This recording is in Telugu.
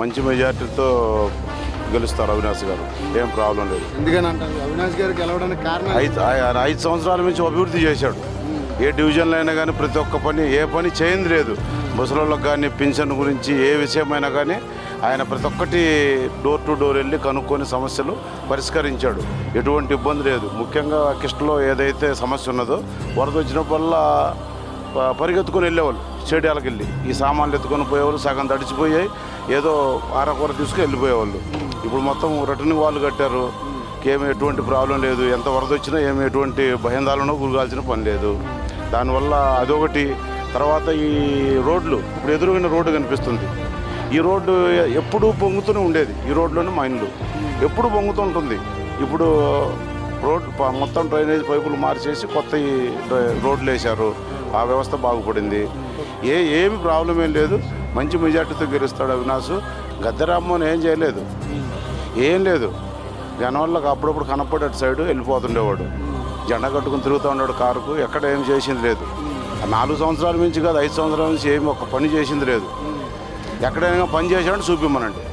మంచి మెజార్టీతో గెలుస్తారు అవినాష్ గారు. ఏం ప్రాబ్లం లేదు. ఎందుకని అంటారు? అవినాష్ గారు గెలవడానికి కారణం ఐదు ఆయన ఐదు సంవత్సరాల నుంచి అభివృద్ధి చేశాడు. ఏ డివిజన్లో అయినా కానీ ప్రతి ఒక్క పని ఏ పని చేయింది లేదు. ముసలోళ్ళకి కానీ పింఛన్ గురించి ఏ విషయమైనా కానీ ఆయన ప్రతి ఒక్కటి డోర్ టు డోర్ వెళ్ళి కనుక్కొని సమస్యలు పరిష్కరించాడు. ఎటువంటి ఇబ్బంది లేదు. ముఖ్యంగా కిష్టలో ఏదైతే సమస్య ఉన్నదో వరద వచ్చినప్పుడల్లా పరిగెత్తుకొని వెళ్ళేవాళ్ళు. స్టేడియాలకు వెళ్ళి. ఈ సామాన్లు ఎత్తుకొని పోయేవాళ్ళు సగం తడిచిపోయాయి. ఏదో ఆరకూర తీసుకుని వెళ్ళిపోయేవాళ్ళు. ఇప్పుడు మొత్తం రిటర్నింగ్ వాళ్ళు కట్టారు. ఏమి ఎటువంటి ప్రాబ్లం లేదు. ఎంత వరద వచ్చినా ఏమి ఎటువంటి భయందాలను గురగాల్సిన పని లేదు. దానివల్ల అదొకటి. తర్వాత ఈ రోడ్లు. ఇప్పుడు ఎదురుగిన రోడ్డు కనిపిస్తుంది. ఈ రోడ్డు ఎప్పుడూ పొంగుతూనే ఉండేది. ఈ రోడ్లోనే మా ఎప్పుడు పొంగుతూ ఉంటుంది. ఇప్పుడు రోడ్ మొత్తం డ్రైనేజ్ పైపులు మార్చేసి కొత్త ఈ రోడ్లు వేశారు ఆ వ్యవస్థ బాగుపడింది. ఏ ఏమి ప్రాబ్లం ఏం లేదు. మంచి మెజార్టీతో గెలుస్తాడు అవినాష్. గద్దరామ్మని ఏం చేయలేదు. ఏం లేదు. జనవల్లకి అప్పుడప్పుడు కనపడి అటు సైడు వెళ్ళిపోతుండేవాడు. జెండా కట్టుకుని తిరుగుతూ ఉన్నాడు కారుకు. ఎక్కడ ఏం చేసింది లేదు. నాలుగు సంవత్సరాల నుంచి కాదు ఐదు సంవత్సరాల నుంచి ఏమి ఒక పని చేసింది లేదు. ఎక్కడైనా పని చేశాడని చూపిమ్మనండి.